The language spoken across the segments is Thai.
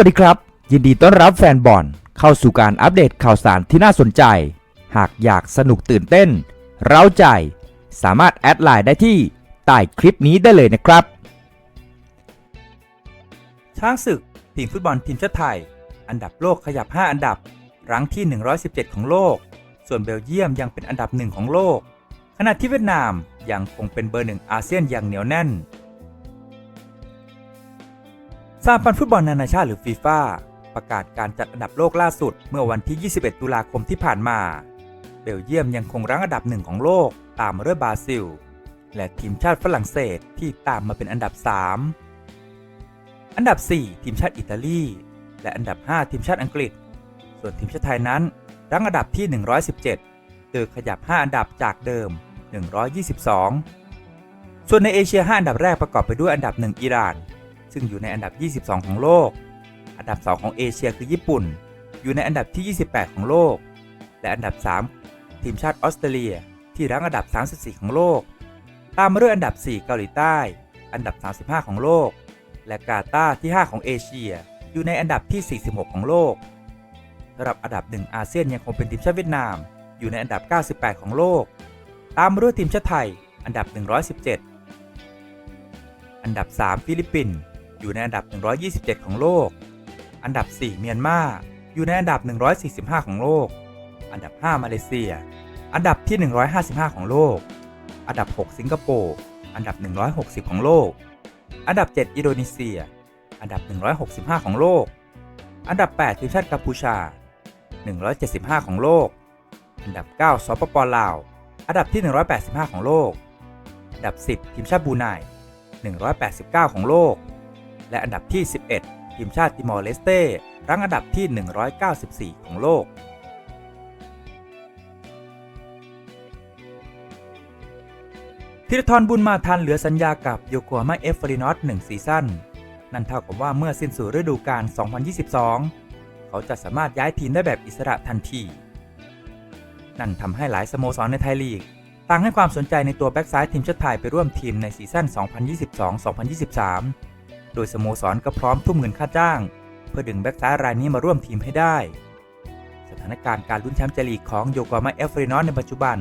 วัสดีครับ ยินดีต้อนรับแฟนบอลเข้าสู่การอัปเดตข่าวสารที่น่าสนใจ หากอยากสนุกตื่นเต้น เร้าใจ สามารถแอดไลน์ได้ที่ใต้คลิปนี้ได้เลยนะครับ ช้างศึกทีมฟุตบอลทีมชาติไทย อันดับโลกขยับ 5 อันดับ รั้งที่ 117 ของโลก ส่วนเบลเยียมยังเป็นอันดับหนึ่งของโลก ขณะที่เวียดนามยังคงเป็นเบอร์หนึ่งอาเซียนอย่างเหนียวแน่น สหพันธ์ฟุตบอลนานาชาติหรือฟีฟ่าประกาศการจัดอันดับโลกล่าสุดเมื่อวันที่ 21 ตุลาคมที่ผ่านมา เบลเยียมยังคงรั้งอันดับหนึ่งของโลกตามมาด้วยบราซิล และทีมชาติฝรั่งเศสที่ตามมาเป็นอันดับ 3 อันดับ 4 ทีมชาติอิตาลี และอันดับ 5 ทีมชาติอังกฤษ ส่วนทีมชาติไทยนั้น รั้งอันดับที่ 117โดยขยับ 5 อันดับจากเดิม 122 ส่วนในเอเชีย 5 อันดับแรกประกอบไปด้วยอันดับ 1 อิหร่าน ซึ่งอยู่ในอันดับ 22 ของโลก อันดับ 2 ของเอเชียคือญี่ปุ่น อยู่ในอันดับที่ 28 ของโลก และอันดับ 3 ทีมชาติออสเตรเลีย ที่รั้งอันดับ 34 ของโลก ตามมาด้วยอันดับ 4 เกาหลีใต้ อันดับ 35 ของโลก และกาตาร์ที่ 5 ของเอเชีย อยู่ในอันดับที่ 46 ของโลกสำหรับอันดับ 1 อาเซียนยังคงเป็นทีมชาติเวียดนาม อยู่ในอันดับ 98 ของโลก ตามมาด้วยทีมชาติไทย อันดับ 117อันดับ 3 ฟิลิปปินส์ อยู่ในอันดับ 127 ของโลก อันดับ 4 เมียนมา อยู่ในอันดับ 145 ของโลก อันดับ 5 มาเลเซีย อันดับที่ 155 ของโลก อันดับ 6 สิงคโปร์ อันดับ 160 ของโลก อันดับ 7 อินโดนีเซีย อันดับ 165 ของโลก อันดับ 8 ทีมชาติกัมพูชา 175 ของโลก อันดับ 9 สปปลาว อันดับที่ 185 ของโลก อันดับ 10 ทีมชาติบูไน189 ของโลก และอันดับที่ 11 ทีมชาติติมอร์เลสเต้รั้งอันดับที่ 194 ของโลก ธีรทรบุญมาทันเหลือสัญญากับโยโกฮาม่าเอฟเฟรินอตหซีซั่นนั่นเท่ากับว่าเมื่อสิ้นสุดฤดูกาล 2022 เขาจะสามารถย้ายทีมได้แบบอิสระทันที นั่นทำให้หลายสโมสรในไทยลีกต่างให้ความสนใจในตัวแบ็กซ้ายทีมชาติไทยไปร่วมทีมในซีซั่น 2022-2023 โดยสโมสรก็พร้อมทุ่มเงินค่าจ้าง เพื่อดึงแบ็กซ้ายรายนี้มาร่วมทีมให้ได้ สถานการณ์การลุ้นแชมป์เจลีกของโยโกมาเอฟเรนอตในปัจจุบัน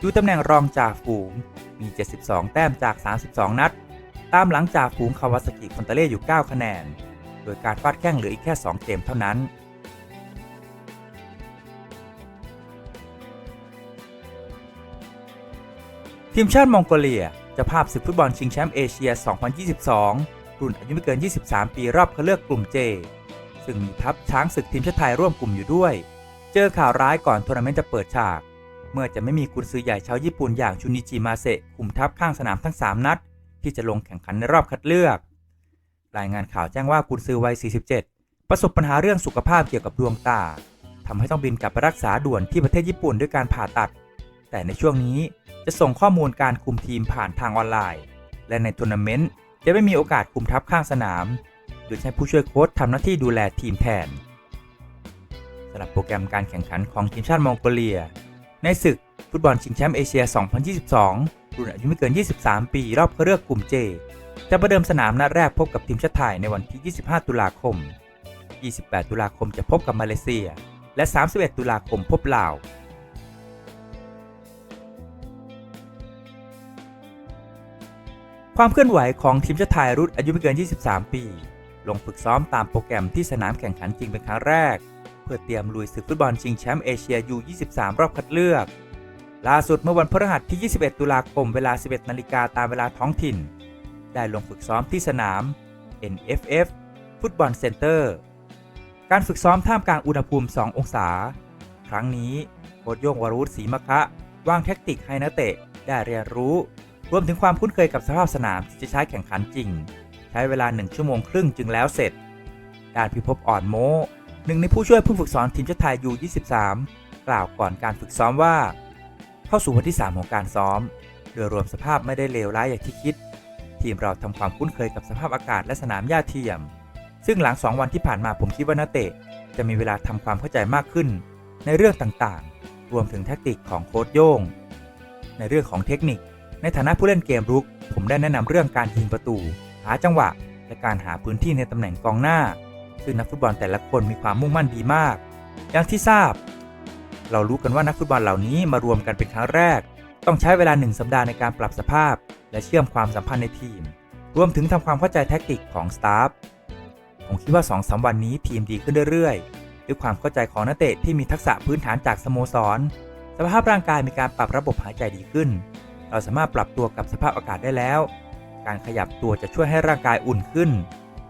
อยู่ตำแหน่งรองจากฝูงมี 72 แต้มจาก 32 นัด ตามหลังจากฝูงคาวาซากิคอนเตเล่อยู่ 9 คะแนน โดยการฟาดแข้งเหลืออีกแค่ 2 เกมเท่านั้นทีมชาติมองโกเลียจะภาพศึกฟุตบอลชิงแชมป์เอเชีย 2022 รุ่นอายุไม่เกิน 23 ปีรอบคัดเลือกกลุ่มเจซึ่งมีทัพช้างศึกทีมชาติไทยร่วมกลุ่มอยู่ด้วย เจอข่าวร้ายก่อนทัวร์นาเมนต์จะเปิดฉาก เมื่อจะไม่มีกุนซือใหญ่ชาวญี่ปุ่นอย่างชุนิจิมาเซะคุมทัพข้างสนามทั้ง 3 นัด ที่จะลงแข่งขันในรอบคัดเลือก รายงานข่าวแจ้งว่ากุนซือวัย 47 ประสบปัญหาเรื่องสุขภาพเกี่ยวกับดวงตาทำให้ต้องบินกลับไปรักษาด่วนที่ประเทศญี่ปุ่นด้วยการผ่าตัด แต่ในช่วงนี้จะส่งข้อมูลการคุมทีมผ่านทางออนไลน์ และในทัวร์นาเมนต์ จะไม่มีโอกาสคุมทัพข้างสนาม โดยใช้ผู้ช่วยโค้ชทำหน้าที่ดูแลทีมแทนสำหรับโปรแกรมการแข่งขันของทีมชาติมองโกเลีย ในศึกฟุตบอลชิงแชมป์เอเชีย 2022 รุ่นอายุไม่เกิน 23 ปี รอบคัดเลือกกลุ่มเจจะประเดิมสนามนัดแรกพบกับทีมชาติไทยในวันที่ 25 ตุลาคม 28 ตุลาคมจะพบกับมาเลเซีย และ 31 ตุลาคมพบลาว ความเคลื่อนไหวของทีมชาติไทยรุ่นอายุไม่เกิน 23 ปี ลงฝึกซ้อมตามโปรแกรมที่สนามแข่งขันจริงเป็นครั้งแรก เพื่อเตรียมลุยศึกฟุตบอลชิงแชมป์เอเชียยู23 รอบคัดเลือก ล่าสุดเมื่อวันพฤหัสที่ 21 ตุลาคมเวลา 11 นาฬิกาตามเวลาท้องถิ่น ได้ลงฝึกซ้อมที่สนาม NFF ฟุตบอลเซ็นเตอร์ การฝึกซ้อมท่ามกลางอุณหภูมิ 2 องศา ครั้งนี้โค้ชโยงวรุษศรีมะคะวางแท็กติกให้นักเตะได้เรียนรู้ รวมถึงความคุ้นเคยกับสภาพสนามที่จะใช้แข่งขันจริง ใช้เวลา 1 ชั่วโมงครึ่งจึงแล้วเสร็จ ด้านพิภพอ่อนโมหนึ่งในผู้ช่วยผู้ฝึกสอนทีมชาติไทยยู23กล่าวก่อนการฝึกซ้อมว่า เข้าสู่วันที่ 3 ของการซ้อม โดยรวมสภาพไม่ได้เลวร้ายอย่างที่คิด ทีมเราทำความคุ้นเคยกับสภาพอากาศและสนามหญ้าเทียม ซึ่งหลัง 2 วันที่ผ่านมาผมคิดว่านักเตะ จะมีเวลาทำความเข้าใจมากขึ้น ในเรื่องต่างๆ รวมถึงแทคติกของโค้ชโย่ง ในเรื่องของเทคนิค ในฐานะผู้เล่นเกมรุก ผมได้แนะนำเรื่องการยิงประตู หาจังหวะ และการหาพื้นที่ในตำแหน่งกองหน้า ซึ่งนักฟุตบอลแต่ละคนมีความมุ่งมั่นดีมาก อย่างที่ทราบ เรารู้กันว่านักฟุตบอลเหล่านี้มารวมกันเป็นครั้งแรก ต้องใช้เวลาหนึ่งสัปดาห์ในการปรับสภาพ และเชื่อมความสัมพันธ์ในทีม รวมถึงทำความเข้าใจแท็กติกของสตาฟผมคิดว่า2อสวันนี้ทีมดีขึ้นเรื่อยๆ ด้วยความเข้าใจของนักเตะที่มีทักษะพื้นฐานจากสโมสร สภาพร่างกายมีการปรับระบบหายใจดีขึ้น เราสามารถปรับตัวกับสภาพอากาศได้แล้ว การขยับตัวจะช่วยให้ร่างกายอุ่นขึ้น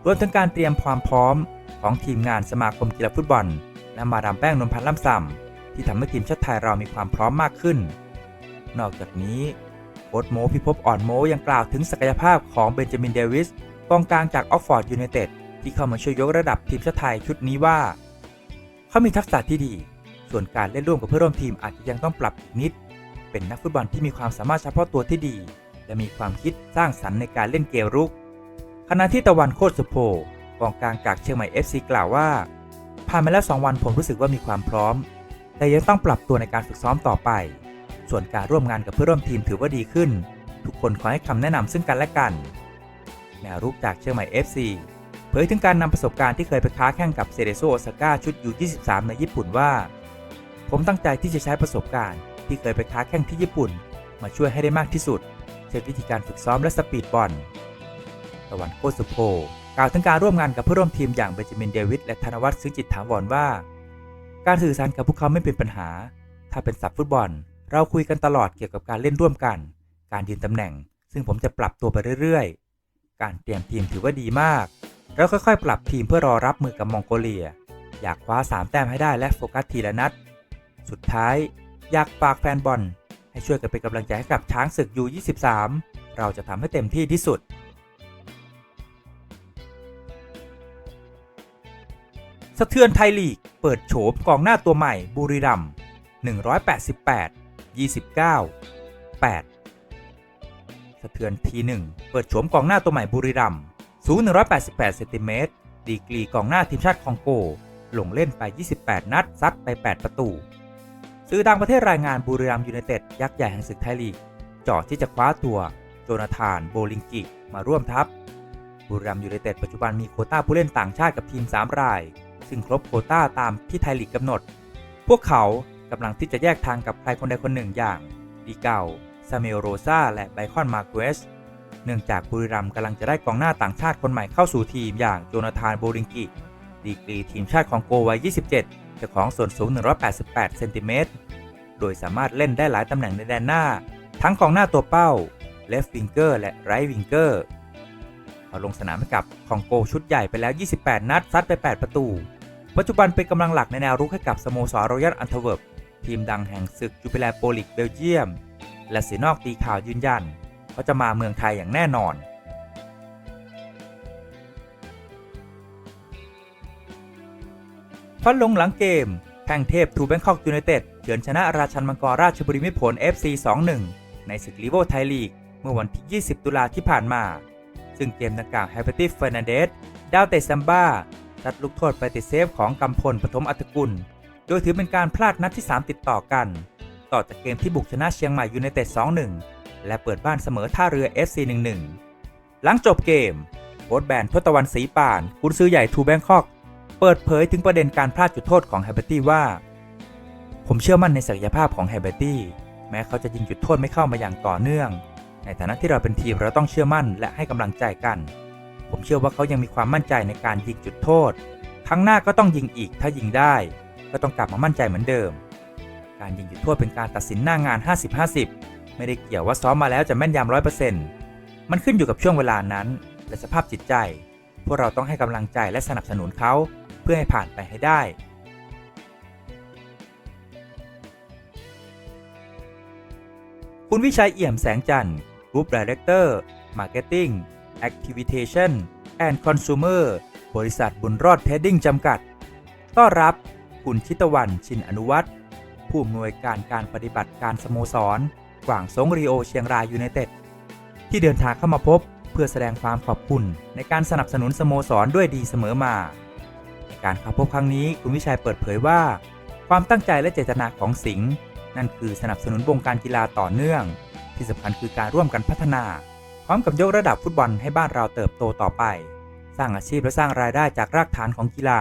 รวมถึงการเตรียมความพร้อมของทีมงานสมาคมกีฬาฟุตบอล และมาดามแป้งนนพันธ์ล่ำซำที่ทำให้ทีมชาติไทยเรามีความพร้อมมากขึ้น นอกจากนี้โค้ชโมพิภพอ่อนโมยังกล่าวถึงศักยภาพของเบนจามินเดวิสกองกลางจากออกฟอร์ดยูไนเต็ดที่เข้ามาช่วยยกระดับทีมชาติไทยชุดนี้ว่า เขามีทักษะที่ดี ส่วนการเล่นร่วมกับเพื่อนร่วมทีมอาจจะยังต้องปรับอีกนิด เป็นนักฟุตบอลที่มีความสามารถเฉพาะตัวที่ดี และมีความคิดสร้างสรรค์ในการเล่นเกมรุกขณะที่ตะวันโคตรสุโพกองกลางจากเชียงใหม่ FC กล่าวว่า ผ่านมาแล้ว 2 วันผมรู้สึกว่ามีความพร้อม แต่ยังต้องปรับตัวในการฝึกซ้อมต่อไป ส่วนการร่วมงานกับเพื่อนร่วมทีมถือว่าดีขึ้น ทุกคนขอให้คำแนะนำซึ่งกันและกัน แนวรุกจากเชียงใหม่ FC เผยถึงการนำประสบการณ์ที่เคยไปค้าแข่งกับเซเดโซโอซาก้าชุดยู23ในญี่ปุ่นว่า ผมตั้งใจที่จะใช้ประสบการณ์ ที่เคยไปค้าแข่งที่ญี่ปุ่น มาช่วยให้ได้มากที่สุด เช่นวิธีการฝึกซ้อมและสปีดบอลตะวันโคสุโพกล่าวถึงการร่วมงานกับเพื่อนร่วมทีมอย่างเบนจามินเดวิดและธนวัฒน์ซึ้งจิตถาวรว่า การสื่อสารกับพวกเขาไม่เป็นปัญหา ถ้าเป็นสับฟุตบอล เราคุยกันตลอดเกี่ยวกับการเล่นร่วมกัน การยืนตำแหน่ง ซึ่งผมจะปรับตัวไปเรื่อยๆ การเตรียมทีมถือว่าดีมากแล้วค่อยๆ ปรับทีมเพื่อรอรับมือกับมองโกเลีย อยากคว้า 3 แต้มให้ได้และโฟกัสทีละนัด สุดท้าย อยากฝากแฟนบอล ให้ช่วยกันเป็นกำลังใจให้กับช้างศึกยู23เราจะทำให้เต็มที่ที่สุดสะเทือนไทยลีก เปิดโฉมกองหน้าตัวใหม่บุรีรัมย์188 29 8 สะเทือนทีหนึ่งเปิดโฉมกองหน้าตัวใหม่บุรีรัมย์สูง 188 เซนติเมตร ดีกรีกองหน้าทีมชาติคองโก ลงเล่นไป 28 นัด ซัดไป 8 ประตู สื่อต่างประเทศรายงานบุรีรัมยูไนเต็ดยักษ์ใหญ่แห่งศึกไทยลีกจ่อที่จะคว้าตัวโจนาธานโบลิงกิมาร่วมทัพบุรีรัมยูไนเต็ดปัจจุบันมีโคต้าผู้เล่นต่างชาติกับทีม 3 ราย ซึ่งครบโคต้าตามที่ไทยลีกกำหนด พวกเขากำลังที่จะแยกทางกับใครคนใดคนหนึ่งอย่างดีเกาซาเมลโรซาและไบคอนมาเกสเนื่องจากบุรีรัมย์กำลังจะได้กองหน้าต่างชาติคนใหม่เข้าสู่ทีมอย่างโจนาธานโบลิงกิ ดีกรีทีมชาติของโกวัย 27 เจ้าของส่วนสูง 188 เซนติเมตร โดยสามารถเล่นได้หลายตำแหน่งในแดนหน้า ทั้งกองหน้าตัวเป้า เลฟวิงเกอร์และไรวิงเกอร์เขาลงสนามให้กับคองโกชุดใหญ่ไปแล้ว 28 นัด ซัดไป 8 ประตู ปัจจุบันเป็นกำลังหลักในแนวรุกให้กับสโมสรรอยัลอันเทเวิร์ปทีมดังแห่งศึกจูเปแลโปลิกเบลเยียม และสีนอกตีข่าวยืนยันเขาจะมาเมืองไทยอย่างแน่นอน ฟันลงหลังเกม แข่งเทพทูแบงคอกยูไนเต็ดเฉือนชนะราชันมังกรราชบุรีมิตรผล FC 2-1 ในศึกลีโวไทยลีก เมื่อวันที่ 20 ตุลาที่ผ่านมา ซึ่งเกมดังกล่าวแฮปปี้เฟอร์นันเดสดาวเตะซัมบ้าตัดลูกโทษไปติดเซฟของกำพลปฐมอัตกุล โดยถือเป็นการพลาดนัดที่ 3 ติดต่อกัน ต่อจากเกมที่บุกชนะเชียงใหม่ยูไนเต็ด 2-1 และเปิดบ้านเสมอท่าเรือ FC 1-1 หลังจบเกมโค้ชแบนทศตวรรณศรีป่านกุนซือใหญ่ทูแบงคอก เปิดเผยถึงประเด็นการพลาดจุดโทษของแฮเบอร์ตี้ว่า ผมเชื่อมั่นในศักยภาพของแฮเบอร์ตี้แม้เขาจะยิงจุดโทษไม่เข้ามาอย่างต่อเนื่อง ในฐานะที่เราเป็นทีมเราต้องเชื่อมั่นและให้กำลังใจกัน ผมเชื่อว่าเขายังมีความมั่นใจในการยิงจุดโทษ ครั้งหน้าก็ต้องยิงอีกถ้ายิงได้ ก็ต้องกลับมามั่นใจเหมือนเดิม การยิงจุดโทษเป็นการตัดสินหน้างาน 50-50 ไม่ได้เกี่ยวว่าซ้อมมาแล้วจะแม่นยำร้อยเปอร์เซ็นต์มันขึ้นอยู่กับช่วงเวลานั้น และสภาพจิตใจ พวกเราต้องให้กำลังใจและสนับสนุนเขา เพื่อให้ผ่านไปให้ได้ คุณวิชัยเอี่ยมแสงจันทร์ Group Director Marketing Activation and Consumer บริษัทบุญรอดเทดดิ้งจำกัด ต้อนรับคุณชิตวันชินอนุวัตรผู้อำนวยการการปฏิบัติการสโมสรกว่างสงรีโอเชียงรายยูไนเต็ด ที่เดินทางเข้ามาพบเพื่อแสดงความขอบคุณในการสนับสนุนสโมสรด้วยดีเสมอมา การเข้าพบครั้งนี้คุณวิชัยเปิดเผยว่า ความตั้งใจและเจตนาของสิงห์นั่นคือสนับสนุนวงการกีฬาต่อเนื่อง ที่สำคัญคือการร่วมกันพัฒนา พร้อมกับยกระดับฟุตบอลให้บ้านเราเติบโตต่อไป สร้างอาชีพและสร้างรายได้จากรากฐานของกีฬา